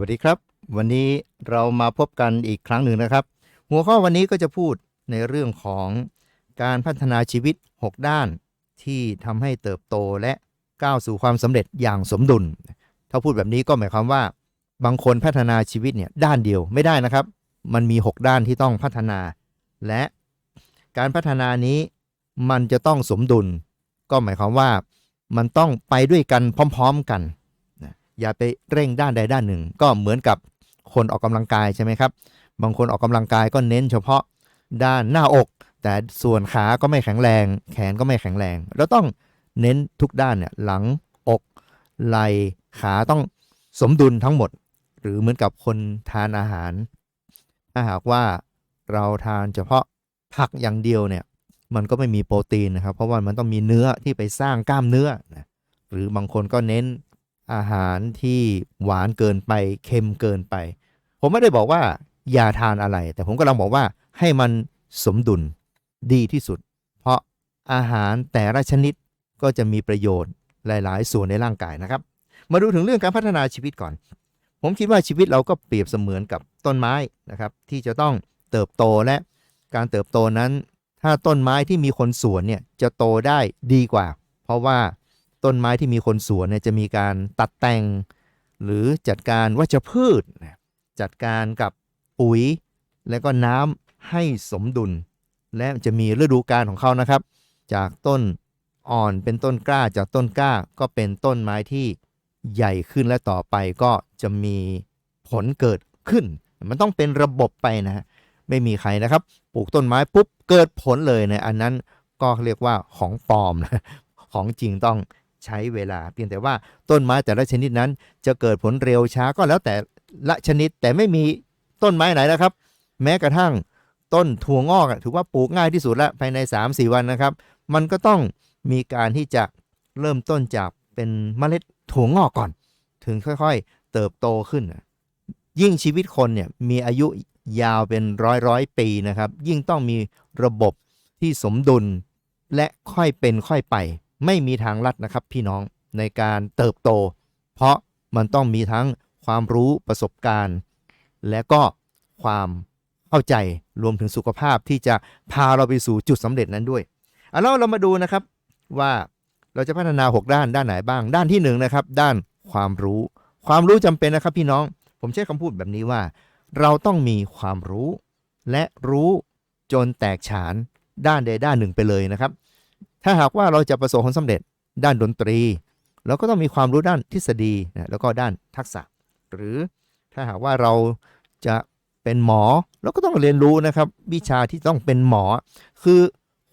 วัสดีครับ วันนี้เรามาพบกันอีกครั้งหนึ่งนะครับ หัวข้อวันนี้ก็จะพูดในเรื่องของการพัฒนาชีวิต 6 ด้าน ที่ทำให้เติบโตและก้าวสู่ความสำเร็จอย่างสมดุล ถ้าพูดแบบนี้ก็หมายความว่า บางคนพัฒนาชีวิตเนี่ยด้านเดียวไม่ได้นะครับ มันมี 6 ด้านที่ต้องพัฒนา และการพัฒนานี้มันจะต้องสมดุล ก็หมายความว่ามันต้องไปด้วยกันพร้อม ๆกัน อย่าไปเร่งด้านใดด้านหนึ่ง ก็เหมือนกับคนออกกำลังกายใช่ไหมครับ บางคนออกกำลังกายก็เน้นเฉพาะด้านหน้าอก แต่ส่วนขาก็ไม่แข็งแรง แขนก็ไม่แข็งแรงเราต้องเน้นทุกด้านเนี่ยหลังอกไหล่ขาต้องสมดุลทั้งหมด หรือเหมือนกับคนทานอาหาร ถ้าหากว่าเราทานเฉพาะผักอย่างเดียวเนี่ยมันก็ไม่มีโปรตีนนะครับ เพราะว่ามันต้องมีเนื้อที่ไปสร้างกล้ามเนื้อนะหรือบางคนก็เน้น อาหารที่หวานเกินไปเค็มเกินไป ผมไม่ได้บอกว่าอย่าทานอะไร แต่ผมกำลังบอกว่าให้มันสมดุลดีที่สุด เพราะอาหารแต่ละชนิดก็จะมีประโยชน์หลาย ๆ ส่วนในร่างกายนะครับ มาดูถึงเรื่องการพัฒนาชีวิตก่อน ผมคิดว่าชีวิตเราก็เปรียบเสมือนกับต้นไม้นะครับ ที่จะต้องเติบโตและการเติบโตนั้น ถ้าต้นไม้ที่มีคนสวนเนี่ยจะโตได้ดีกว่า เพราะว่า ต้นไม้ที่มีคนสวนเนี่ยจะมีการตัดแต่ง หรือจัดการวัชพืช จัดการกับปุ๋ย และก็น้ำให้สมดุล และจะมีฤดูกาลของเขานะครับ จากต้นอ่อนเป็นต้นกล้าจากต้นกล้าก็เป็นต้นไม้ที่ใหญ่ขึ้นและต่อไปก็จะมีผลเกิดขึ้น มันต้องเป็นระบบไปนะฮะไม่มีใครนะครับ ปลูกต้นไม้ปุ๊บเกิดผลเลยนะ อันนั้นก็เรียกว่าของปลอมนะ ของจริงต้อง ใช้เวลา เพียงแต่ว่าต้นไม้แต่ละชนิดนั้น จะเกิดผลเร็วช้าก็แล้วแต่ละชนิดแต่ไม่มีต้นไม้ไหนนะครับ แม้กระทั่งต้นถั่วงอกถือว่าปลูกง่ายที่สุดล้วภายใน 3-4 วันนะครับ มันก็ต้องมีการที่จะเริ่มต้นจากเป็นเมล็ดถั่วงอกก่อน ถึงค่อยๆ เติบโตขึ้น ยิ่งชีวิตคนเนี่ยมีอายุยาวเป็นร้อยร้อยปีนะครับ ยิ่งต้องมีระบบที่สมดุลและค่อยเป็นค่อยไป ไม่มีทางลัดนะครับพี่น้องในการเติบโต เพราะมันต้องมีทั้งความรู้ประสบการณ์ และก็ความเข้าใจรวมถึงสุขภาพที่จะพาเราไปสู่จุดสำเร็จนั้นด้วยเอาแล้วเรามาดูนะครับว่าเราจะพัฒนา 6 ด้านด้านไหนบ้าง ด้านที่1นงนะครับด้านความรู้ ความรู้จำเป็นนะครับพี่น้องผมใช้คำพูดแบบนี้ว่า เราต้องมีความรู้ และรู้จนแตกฉานด้านใดด้านหนึ่งไปเลยนะครับ ถ้าหากว่าเราจะประสบความสำเร็จด้านดนตรี เราก็ต้องมีความรู้ด้านทฤษฎีนะแล้วก็ด้านทักษะ หรือถ้าหากว่าเราจะเป็นหมอเราก็ต้องเรียนรู้นะครับวิชาที่ต้องเป็นหมอ คือ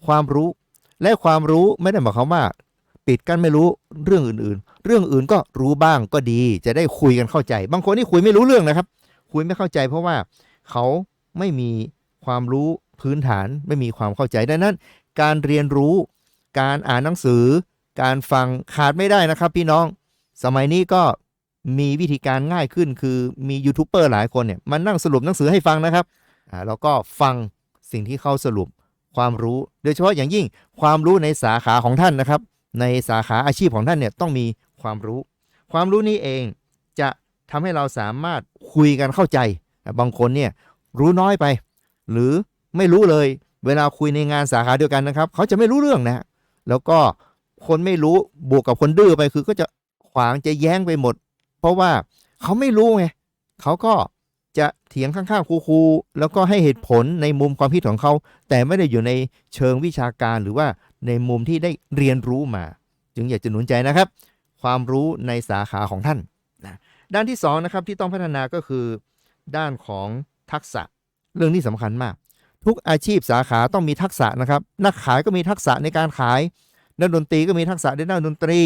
ความรู้และความรู้ไม่ได้หมายความว่า ปิดกั้นไม่รู้เรื่องอื่นๆ เรื่องอื่นก็รู้บ้างก็ดี จะได้คุยกันเข้าใจ บางคนนี่คุยไม่รู้เรื่องนะครับ คุยไม่เข้าใจ เพราะว่าเขาไม่มีความรู้พื้นฐานไม่มีความเข้าใจดังนั้น การเรียนรู้ การอ่านหนังสือ การฟังขาดไม่ได้นะครับ พี่น้อง สมัยนี้ก็มีวิธีการง่ายขึ้น คือมียูทูบเบอร์หลายคนเนี่ยมันนั่งสรุปหนังสือให้ฟังนะครับอ่าแล้วก็ฟังสิ่งที่เขาสรุปความรู้ โดยเฉพาะอย่างยิ่งความรู้ในสาขาของท่านนะครับ ในสาขาอาชีพของท่านเนี่ยต้องมีความรู้ ความรู้นี้เองจะทำให้เราสามารถคุยกันเข้าใจ บางคนเนี่ยรู้น้อยไป หรือไม่รู้เลย เวลาคุยในงานสาขาเดียวกันนะครับ เขาจะไม่รู้เรื่องนะ แล้วก็คนไม่รู้บวกกับคนดื้อไปคือก็จะขวางจะแย้งไปหมด เพราะว่าเขาไม่รู้ไงเขาก็จะเถียงข้างๆครูๆแล้วก็ให้เหตุผลในมุมความคิดของเขา แต่ไม่ได้อยู่ในเชิงวิชาการหรือว่าในมุมที่ได้เรียนรู้มา จึงอยากจะหนุนใจนะครับ ความรู้ในสาขาของท่านนะด้านที่สองนะครับที่ต้องพัฒนาก็คือ ด้านของทักษะเรื่องนี้สำคัญมาก ทุกอาชีพสาขาต้องมีทักษะนะครับ นักขายก็มีทักษะในการขายนักดนตรีก็มีทักษะในด้านดนตรี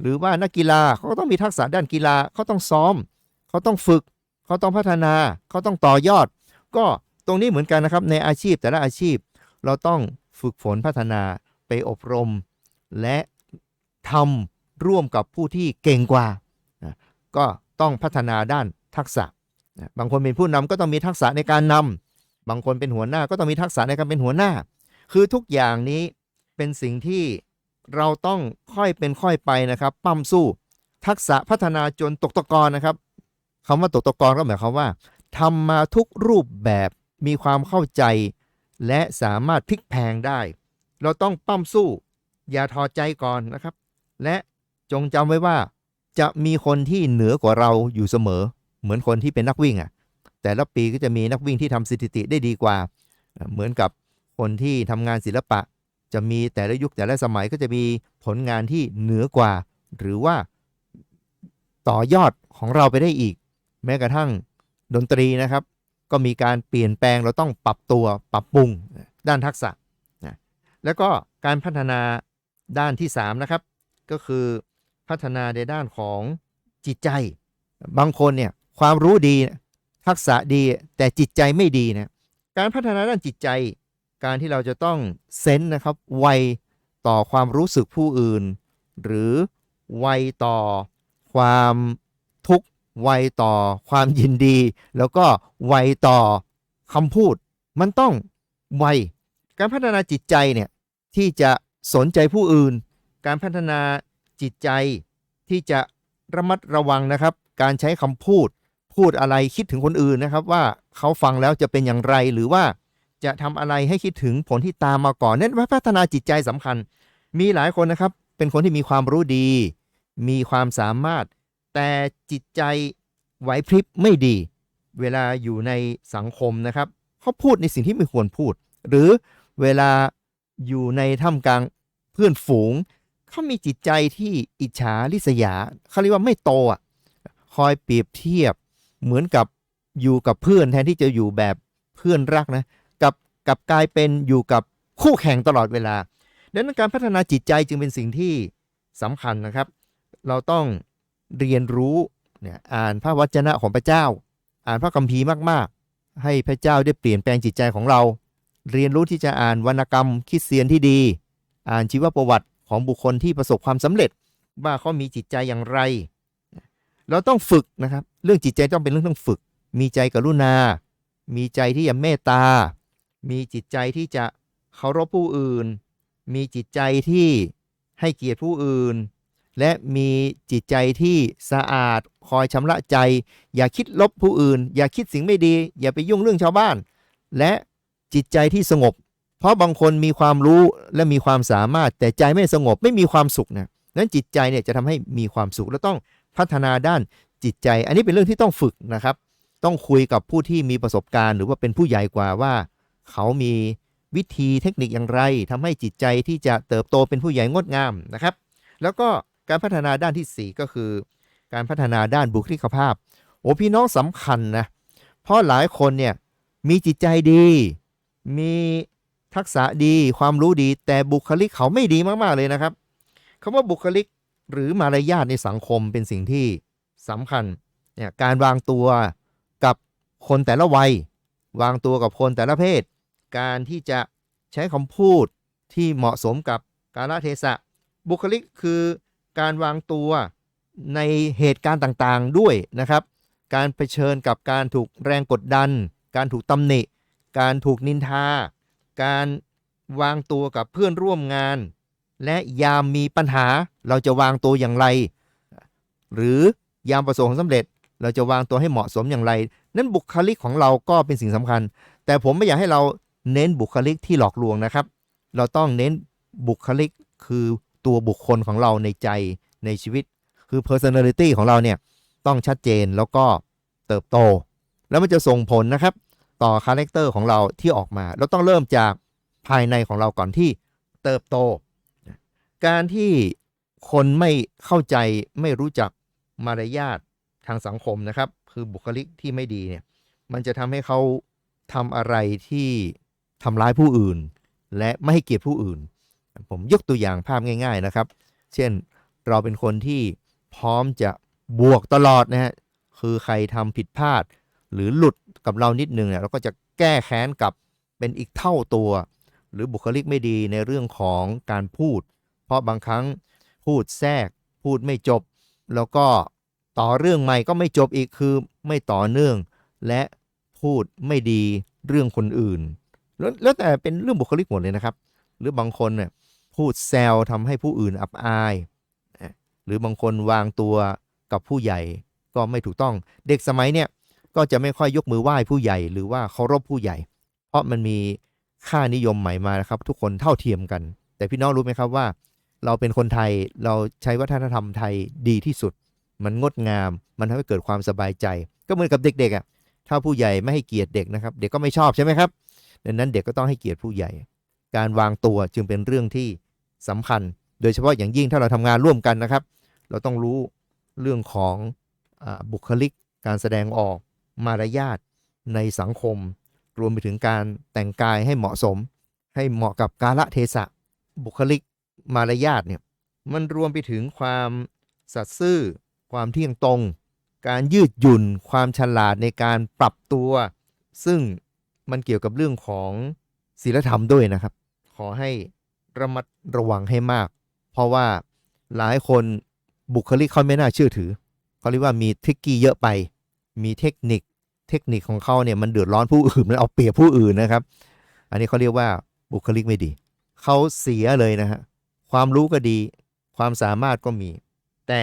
หรือว่านักกีฬาเขาก็ต้องมีทักษะด้านกีฬาเขาต้องซ้อม เขาต้องฝึก เขาต้องพัฒนา เขาต้องต่อยอด ก็ตรงนี้เหมือนกันนะครับในอาชีพแต่ละอาชีพ เราต้องฝึกฝนพัฒนาไปอบรม และทำร่วมกับผู้ที่เก่งกว่า ก็ต้องพัฒนาด้านทักษะ บางคนเป็นผู้นำก็ต้องมีทักษะในการนำ บางคนเป็นหัวหน้าก็ต้องมีทักษะในการเป็นหัวหน้า คือทุกอย่างนี้เป็นสิ่งที่เราต้องค่อยเป็นค่อยไปนะครับ ปั้มสู้ ทักษะพัฒนาจนตกตะกอนนะครับคำว่าตกตะกอนก็หมายความว่าทำมาทุกรูปแบบมีความเข้าใจ และสามารถพลิกแพงได้ เราต้องปั้มสู้ อย่าถอใจก่อนนะครับ และจงจำไว้ว่า จะมีคนที่เหนือกว่าเราอยู่เสมอ เหมือนคนที่เป็นนักวิ่งอะ แต่ละปีก็จะมีนักวิ่งที่ทำสถิติได้ดีกว่า เหมือนกับคนที่ทำงานศิลปะ จะมีแต่ละยุคแต่ละสมัยก็จะมีผลงานที่เหนือกว่า หรือว่าต่อยอดของเราไปได้อีก แม้กระทั่งดนตรีนะครับ ก็มีการเปลี่ยนแปลงเราต้องปรับตัวปรับปรุงด้านทักษะนะแล้วก็การพัฒนาด้านที่3นะครับ ก็คือพัฒนาในด้านของจิตใจ บางคนเนี่ยความรู้ดี ทักษะดีแต่จิตใจไม่ดีนะการพัฒนาด้านจิตใจ การที่เราจะต้องเซนส์นะครับไวต่อความรู้สึกผู้อื่น หรือไวต่อความทุกข์ไวต่อความยินดี แล้วก็ไวต่อคำพูด มันต้องไวการพัฒนาจิตใจเนี่ยที่จะสนใจผู้อื่น การพัฒนาจิตใจที่จะระมัดระวังนะครับ การใช้คำพูด พูดอะไรคิดถึงคนอื่นนะครับ ว่าเขาฟังแล้วจะเป็นอย่างไรหรือว่าจะทำอะไรให้คิดถึงผลที่ตามมาก่อนนั่นว่าพัฒนาจิตใจสำคัญ มีหลายคนนะครับ เป็นคนที่มีความรู้ดี มีความสามารถ แต่จิตใจไหวพริบไม่ดี เวลาอยู่ในสังคมนะครับเขาพูดในสิ่งที่ไม่ควรพูด หรือเวลาอยู่ในท่ามกลางเพื่อนฝูงเขามีจิตใจที่อิจฉาริษยาเขาเรียกว่าไม่โตอะคอยเปรียบเทียบ เหมือนกับอยู่กับเพื่อนแทนที่จะอยู่แบบเพื่อนรักนะกับกับกลายเป็นอยู่กับคู่แข่งตลอดเวลาดังนั้นการพัฒนาจิตใจจึงเป็นสิ่งที่สำคัญนะครับ เราต้องเรียนรู้เนี่ยอ่านพระวจนะของพระเจ้า อ่านพระคัมภีร์มากๆ ให้พระเจ้าได้เปลี่ยนแปลงจิตใจของเรา เรียนรู้ที่จะอ่านวรรณกรรมคิดเสียนที่ดี อ่านชีวประวัติของบุคคลที่ประสบความสำเร็จ ว่าเขามีจิตใจอย่างไร เราต้องฝึกนะครับ เรื่องจิตใจต้องเป็นเรื่องต้องฝึก มีใจกรุณา มีใจที่จะเมตตา มีจิตใจที่จะเคารพผู้อื่น มีจิตใจที่ให้เกียรติผู้อื่น และมีจิตใจที่สะอาดคอยชำระใจ อย่าคิดลบผู้อื่น อย่าคิดสิ่งไม่ดี อย่าไปยุ่งเรื่องชาวบ้าน และจิตใจที่สงบ เพราะบางคนมีความรู้และมีความสามารถแต่ใจไม่สงบไม่มีความสุขนะนั้นจิตใจเนี่ยจะทำให้มีความสุขและต้อง พัฒนาด้านจิตใจ อันนี้เป็นเรื่องที่ต้องฝึกนะครับ ต้องคุยกับผู้ที่มีประสบการณ์ หรือว่าเป็นผู้ใหญ่กว่าว่า เขามีวิธีเทคนิคอย่างไรทำให้จิตใจที่จะเติบโตเป็นผู้ใหญ่งดงามนะครับ แล้วก็การพัฒนาด้านทีสี่4 ก็คือ การพัฒนาด้านบุคลิกภาพโอ้พี่น้องสำคัญนะเพราะหลายคนเนี่ยมีจิตใจดี มีทักษะดีความรู้ดี แต่บุคลิกเขาไม่ดีมากๆเลยนะครับคำว่าบุคลิก หรือมารยาทในสังคมเป็นสิ่งที่สำคัญเนี่ยการวางตัวกับคนแต่ละวัย วางตัวกับคนแต่ละเพศ การที่จะใช้คำพูดที่เหมาะสมกับกาลเทศะ บุคลิกคือการวางตัวในเหตุการณ์ต่างๆด้วยนะครับ การเผชิญกับการถูกแรงกดดัน การถูกตำหนิ การถูกนินทา การวางตัวกับเพื่อนร่วมงาน และยามมีปัญหาเราจะวางตัวอย่างไร หรือยามประสบความสำเร็จ เราจะวางตัวให้เหมาะสมอย่างไร นั้นบุคลิกของเราก็เป็นสิ่งสำคัญ แต่ผมไม่อยากให้เราเน้นบุคลิกที่หลอกลวงนะครับ เราต้องเน้นบุคลิกคือตัวบุคคลของเราในใจในชีวิต คือ personality ของเราเนี่ยต้องชัดเจนแล้วก็เติบโต แล้วมันจะส่งผลนะครับ ต่อคาแรคเตอร์ของเราที่ออกมา เราต้องเริ่มจากภายในของเราก่อนที่เติบโต การที่คนไม่เข้าใจไม่รู้จักมารยาททางสังคมนะครับ คือบุคลิกที่ไม่ดีเนี่ย มันจะทำให้เขาทำอะไรที่ทำร้ายผู้อื่น และไม่ให้เกียรติผู้อื่น ผมยกตัวอย่างภาพง่าย ๆนะครับ เช่นเราเป็นคนที่พร้อมจะบวกตลอดนะฮะคือใครทำผิดพลาด หรือหลุดกับเรานิดนึงเนี่ยเราก็จะแก้แค้นกับเป็นอีกเท่าตัว หรือบุคลิกไม่ดีในเรื่องของการพูด เพราะบางครั้งพูดแทรก พูดไม่จบ แล้วก็ต่อเรื่องใหม่ก็ไม่จบอีกคือไม่ต่อเนื่อง และพูดไม่ดีเรื่องคนอื่น แล้วแต่เป็นเรื่องบุคลิกหมดเลยนะครับ หรือบางคนเนี่ยพูดแซวทำให้ผู้อื่นอับอาย หรือบางคนวางตัวกับผู้ใหญ่ก็ก็ไม่ถูกต้อง เด็กสมัยเนี่ยก็จะไม่ค่อยยกมือไหว้ผู้ใหญ่ หรือว่าเคารพผู้ใหญ่ เพราะมันมีค่านิยมใหม่มานะครับ ทุกคนเท่าเทียมกัน แต่พี่น้องรู้ไหมครับว่า เราเป็นคนไทยเราใช้วัฒนธรรมไทยดีที่สุด มันงดงาม มันทำให้เกิดความสบายใจ ก็เหมือนกับเด็กๆอะถ้าผู้ใหญ่ไม่ให้เกียรติเด็กนะครับ เด็กก็ไม่ชอบใช่ไหมครับดังนั้นเด็กก็ต้องให้เกียรติผู้ใหญ่ การวางตัวจึงเป็นเรื่องที่สำคัญ โดยเฉพาะอย่างยิ่งถ้าเราทำงานร่วมกันนะครับ เราต้องรู้เรื่องของอบุคลิก การแสดงออกมารยาทในสังคม รวมไปถึงการแต่งกายให้เหมาะสม ให้เหมาะกับกาลเทศะบุคลิก มารยาทเนี่ยมันรวมไปถึงความสัตย์ซื่อ ความเที่ยงตรง การยืดหยุ่น ความฉลาดในการปรับตัว ซึ่งมันเกี่ยวกับเรื่องของศีลธรรมด้วยนะครับ ขอให้ระมัดระวังให้มาก เพราะว่าหลายคนบุคลิกเขาไม่น่าเชื่อถือ เขาเรียกว่ามีทิกกี้เยอะไป มีเทคนิค เทคนิคของเขาเนี่ยมันเดือดร้อนผู้อื่นมันเอาเปรียบผู้อื่นนะครับ อันนี้เขาเรียกว่าบุคลิกไม่ดี เขาเสียเลยนะฮะ ความรู้ก็ดี ความสามารถก็มี แต่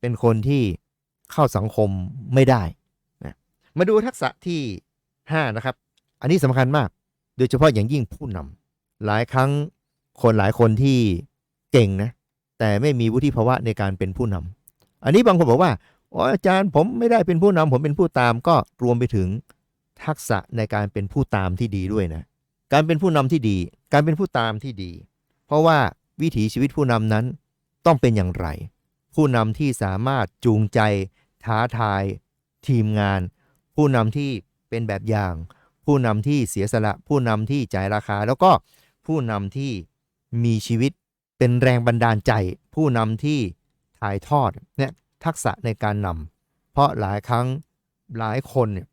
เป็นคนที่เข้าสังคมไม่ได้นะมาดูทักษะที่ 5 นะครับ อันนี้สำคัญมาก โดยเฉพาะอย่างยิ่งผู้นำหลายครั้งคนหลายคนที่เก่งนะ แต่ไม่มีวุฒิภาวะในการเป็นผู้นำอันนี้บางคนบอกว่าอ๋ออาจารย์ผมไม่ได้เป็นผู้นำผมเป็นผู้ตามก็รวมไปถึงทักษะในการเป็นผู้ตามที่ดีด้วยนะ การเป็นผู้นำที่ดี การเป็นผู้ตามที่ดี เพราะว่า วิถีชีวิตผู้นำนั้นต้องเป็นอย่างไร ผู้นำที่สามารถจูงใจ ท้าทาย ทีมงาน ผู้นำที่เป็นแบบอย่าง ผู้นำที่เสียสละ ผู้นำที่จ่ายราคา แล้วก็ผู้นำที่มีชีวิตเป็นแรงบันดาลใจ ผู้นำที่ถ่ายทอดเนี่ยทักษะในการนำเพราะหลายครั้งหลายคนเนี่ย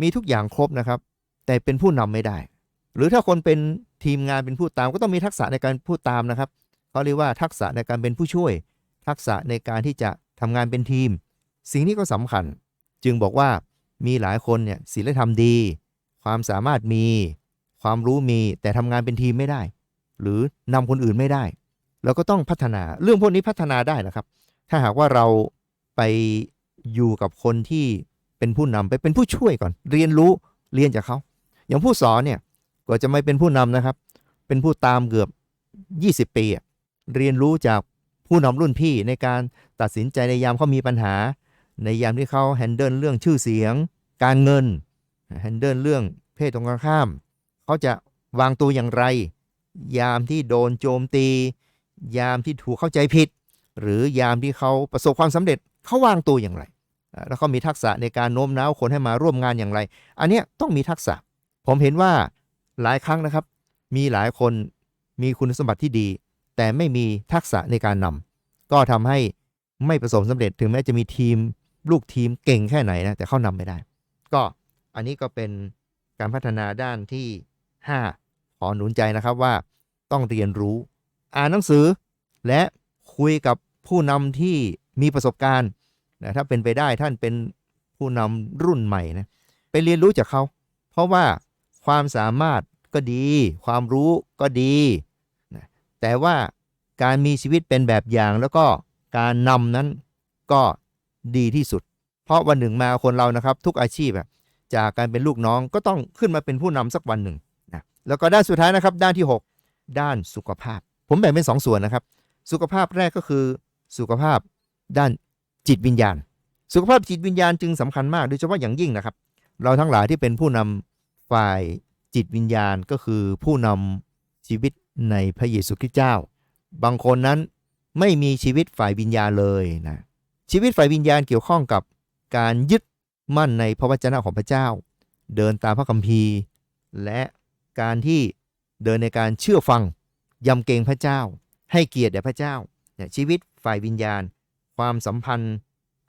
มีทุกอย่างครบนะครับ แต่เป็นผู้นำไม่ได้ หรือถ้าคนเป็นทีมงานเป็นผู้ตามก็ต้องมีทักษะในการพูดตามนะครับ เขาเรียกว่าทักษะในการเป็นผู้ช่วย ทักษะในการที่จะทำงานเป็นทีม สิ่งนี้ก็สำคัญ จึงบอกว่ามีหลายคนเนี่ยศีลธรรมดี ความสามารถมี ความรู้มีแต่ทำงานเป็นทีมไม่ได้ หรือนำคนอื่นไม่ได้เราก็ต้องพัฒนาเรื่องพวกนี้พัฒนาได้นะครับ ถ้าหากว่าเราไปอยู่กับคนที่เป็นผู้นำไปเป็นผู้ช่วยก่อน เรียนรู้เรียนจากเขาอย่างผู้สอนเนี่ยกว่าจะไม่เป็นผู้นำนะครับ เป็นผู้ตามเกือบ 20 ปีอะ เรียนรู้จากผู้นำรุ่นพี่ในการตัดสินใจในยามเขามีปัญหา ในยามที่เขาแฮนเดิลเรื่องชื่อเสียง การเงินแฮนเดิลเรื่องเพศตรงกันข้าม เขาจะวางตัวอย่างไร ยามที่โดนโจมตี ยามที่ถูกเข้าใจผิด หรือยามที่เขาประสบความสำเร็จเขาวางตัวอย่างไร แล้วเขามีทักษะในการโน้มน้าวคนให้มาร่วมงานอย่างไร อันนี้ต้องมีทักษะ ผมเห็นว่าหลายครั้งนะครับ มีหลายคนมีคุณสมบัติที่ดี แต่ไม่มีทักษะในการนำก็ทำให้ไม่ประสบสำเร็จถึงแม้จะมีทีมลูกทีมเก่งแค่ไหนนะแต่เขานำไม่ได้ ก็อันนี้ก็เป็นการพัฒนาด้านที่ 5 ขอหนุนใจนะครับว่าต้องเรียนรู้ อ่านหนังสือ และคุยกับผู้นำที่มีประสบการณ์นะถ้าเป็นไปได้ท่านเป็นผู้นำรุ่นใหม่นะไปเรียนรู้จากเขา เพราะว่าความสามารถก็ดี ความรู้ก็ดี แต่ว่าการมีชีวิตเป็นแบบอย่างแล้วก็การนำนั้นก็ดีที่สุด เพราะวันหนึ่งมาคนเรานะครับ ทุกอาชีพจากการเป็นลูกน้องก็ต้องขึ้นมาเป็นผู้นำสักวันหนึ่งนะแล้วก็ด้านสุดท้ายนะครับ ด้านที่ 6 ด้านสุขภาพ ผมแบ่งเป็น 2ส่วนนะครับ สุขภาพแรกก็คือสุขภาพด้านจิตวิญญาณ สุขภาพจิตวิญญาณจึงสำคัญมากโดยเฉพาะอย่างยิ่งนะครับ เราทั้งหลายที่เป็นผู้นำฝ่ายจิตวิญญาณก็คือผู้นำชีวิต ในพระเยซูคริสต์เจ้า บางคนนั้นไม่มีชีวิตฝ่ายวิญญาณเลยนะชีวิตฝ่ายวิญญาณเกี่ยวข้องกับการยึดมั่นในพระวจนะของพระเจ้า เดินตามพระคัมภีร์ และการที่เดินในการเชื่อฟังยำเกรงพระเจ้า ให้เกียรติแด่พระเจ้าเนี่ยชีวิตฝ่ายวิญญาณ ความสัมพันธ์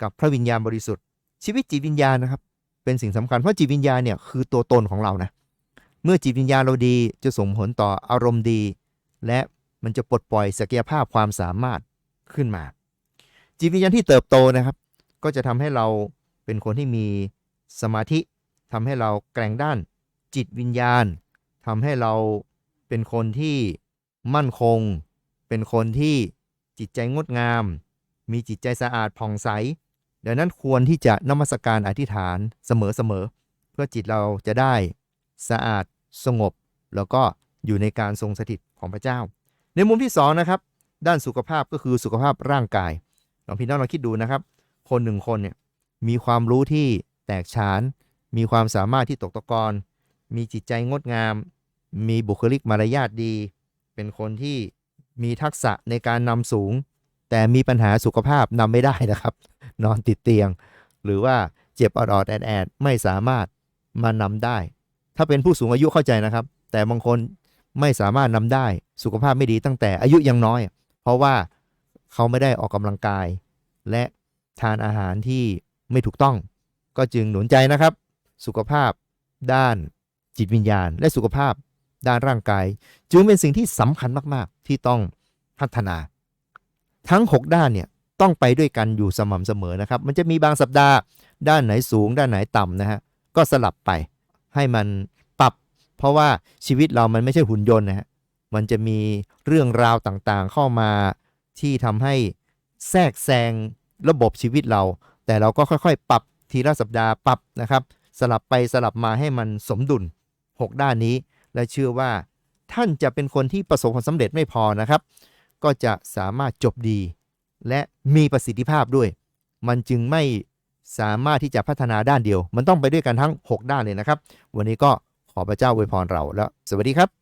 กับพระวิญญาณบริสุทธิ์ ชีวิตจิตวิญญาณนะครับ เป็นสิ่งสำคัญเพราะจิตวิญญาณเนี่ยคือตัวตนของเรานะ เมื่อจิตวิญญาณเราดีจะส่งผลต่ออารมณ์ดี และมันจะปลดปล่อยศักยภาพความสามารถขึ้นมา จิตวิญญาณที่เติบโตนะครับ ก็จะทำให้เราเป็นคนที่มีสมาธิทำให้เราแกร่งด้าน จิตวิญญาณทำให้เราเป็นคนที่มั่นคง เป็นคนที่จิตใจงดงาม มีจิตใจสะอาดผ่องใสดังนั้นควรที่จะนมัสการอธิษฐานเสมอๆเพื่อจิตเราจะได้ สะอาดสงบ แล้วก็อยู่ในการทรงสถิตของพระเจ้า ในมุมที่สองนะครับด้านสุขภาพก็คือสุขภาพร่างกายลองพี่น้องลองคิดดูนะครับ คนหนึ่งคนเนี่ยมีความรู้ที่แตกฉาน มีความสามารถที่ตกตะกอนมีจิตใจงดงาม มีบุคลิกมารยาทดี เป็นคนที่มีทักษะในการนำสูง แต่มีปัญหาสุขภาพนำไม่ได้นะครับ นอนติดเตียง หรือว่าเจ็บออดแอดแอดไม่สามารถมานำได้ ถ้าเป็นผู้สูงอายุเข้าใจนะครับ แต่บางคนไม่สามารถนำได้สุขภาพไม่ดีตั้งแต่อายุยังน้อย เพราะว่าเขาไม่ได้ออกกำลังกาย และทานอาหารที่ไม่ถูกต้อง ก็จึงหนุนใจนะครับ สุขภาพด้านจิตวิญญาณ และสุขภาพด้านร่างกาย จึงเป็นสิ่งที่สำคัญมาก ๆ ที่ต้องพัฒนา ทั้ง 6 ด้านเนี่ยต้องไปด้วยกันอยู่สม่ำเสมอนะครับ มันจะมีบางสัปดาห์ ด้านไหนสูง ด้านไหนต่ำนะฮะก็สลับไป ให้มันปรับ เพราะว่าชีวิตเรามันไม่ใช่หุ่นยนต์นะฮะมันจะมีเรื่องราวต่างๆเข้ามาที่ทำให้แทรกแซงระบบชีวิตเรา แต่เราก็ค่อยๆ ปรับทีละสัปดาห์ปรับนะครับ สลับไปสลับมาให้มันสมดุล 6 ด้านนี้ และเชื่อว่าท่านจะเป็นคนที่ประสบความสำเร็จไม่พอนะครับ ก็จะสามารถจบดี และมีประสิทธิภาพด้วย มันจึงไม่ สามารถที่จะพัฒนาด้านเดียว มันต้องไปด้วยกันทั้ง 6 ด้านเลยนะครับ วันนี้ก็ขอพระเจ้าอวยพรเราแล้ว สวัสดีครับ